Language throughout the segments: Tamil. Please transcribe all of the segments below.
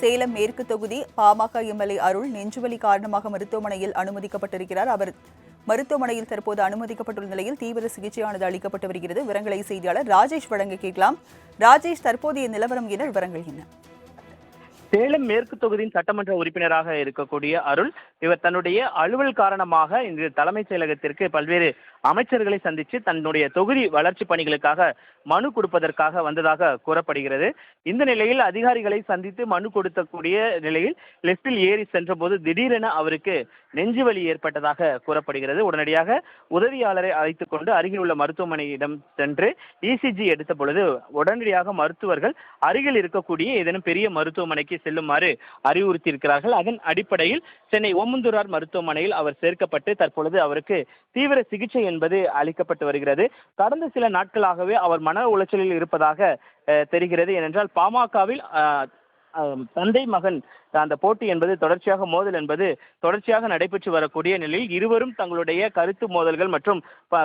சேலம் மேற்கு தொகுதி பாமக எம்எல்ஏ அருள் நெஞ்சுவலி காரணமாக மருத்துவமனையில் அனுமதிக்கப்பட்டிருக்கிறார். அவர் மருத்துவமனையில் தற்போது அனுமதிக்கப்பட்டுள்ள நிலையில் தீவிர சிகிச்சையானது அளிக்கப்பட்டு வருகிறது. விவரங்களை செய்தியாளர் ராஜேஷ் வழங்க கேட்கலாம். ராஜேஷ் தற்போதைய நிலவரம் என விவரங்கள் என்ன? சேலம் மேற்கு தொகுதியின் சட்டமன்ற உறுப்பினராக இருக்கக்கூடிய அருள் இவர் தன்னுடைய அலுவல் காரணமாக இன்று தலைமைச் செயலகத்திற்கு பல்வேறு அமைச்சர்களை சந்தித்து தன்னுடைய தொகுதி வளர்ச்சி பணிகளுக்காக மனு கொடுப்பதற்காக வந்ததாக கூறப்படுகிறது. இந்த நிலையில் அதிகாரிகளை சந்தித்து மனு கொடுத்தக்கூடிய நிலையில் லிப்டில் ஏறி சென்றபோது திடீரென அவருக்கு நெஞ்சுவலி ஏற்பட்டதாக கூறப்படுகிறது. உடனடியாக உதவியாளரை அழைத்துக் கொண்டு அருகில் உள்ள மருத்துவமனையிடம் சென்று இசிஜி எடுத்த பொழுது உடனடியாக மருத்துவர்கள் அருகில் இருக்கக்கூடிய ஏதேனும் பெரிய மருத்துவமனைக்கு செல்லுமாறு அறிவுறுத்தியிருக்கிறார்கள். அதன் அடிப்படையில் சென்னை ஓமந்தூரார் மருத்துவமனையில் அவர் சேர்க்கப்பட்டு தற்பொழுது அவருக்கு தீவிர சிகிச்சை என்பது அளிக்கப்பட்டு வருகிறது. கடந்த சில நாட்களாகவே அவர் மன உளைச்சலில் இருப்பதாக அஹ், தெரிகிறது. ஏனென்றால் பாமகவில் அஹ், தந்தை மகன் அந்த போட்டி என்பது தொடர்ச்சியாக மோதல் என்பது தொடர்ச்சியாக நடைபெற்று வரக்கூடிய நிலையில் இருவரும் தங்களுடைய கருத்து மோதல்கள் மற்றும் ப-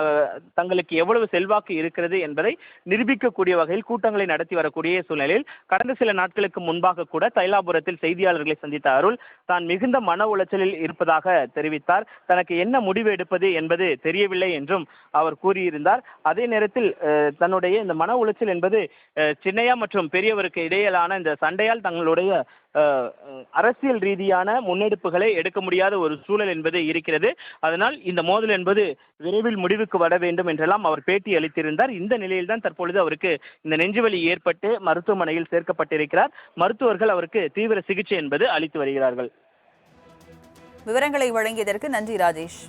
தங்களுக்கு எவ்வளவு செல்வாக்கு இருக்கிறது என்பதை நிரூபிக்கக்கூடிய வகையில் கூட்டங்களை நடத்தி வரக்கூடிய சூழ்நிலையில் கடந்த சில நாட்களுக்கு முன்பாக கூட தைலாபுரத்தில் செய்தியாளர்களை சந்தித்த அருள் தான் மிகுந்த மன உளைச்சலில் இருப்பதாக தெரிவித்தார். தனக்கு என்ன முடிவு எடுப்பது என்பது தெரியவில்லை என்றும் அவர் கூறியிருந்தார். அதே நேரத்தில் தன்னுடைய இந்த மன உளைச்சல் என்பது சின்னையா மற்றும் பெரியவருக்கு இடையிலான இந்த சண்டையால் தங்களுடைய அரசியல் ரீதியான முன்னெடுப்புகளை எடுக்க முடியாத ஒரு சூழல் என்பது இருக்கிறது. அதனால் இந்த மோதல் என்பது விரைவில் முடிவுக்கு வர வேண்டும் என்றெல்லாம் அவர் பேட்டி அளித்திருந்தார். இந்த நிலையில்தான் தற்பொழுது அவருக்கு இந்த நெஞ்சுவலி ஏற்பட்டு மருத்துவமனையில் சேர்க்கப்பட்டிருக்கிறார். மருத்துவர்கள் அவருக்கு தீவிர சிகிச்சை என்பது அளித்து வருகிறார்கள். விவரங்களை வழங்கியதற்கு நன்றி ராஜேஷ்.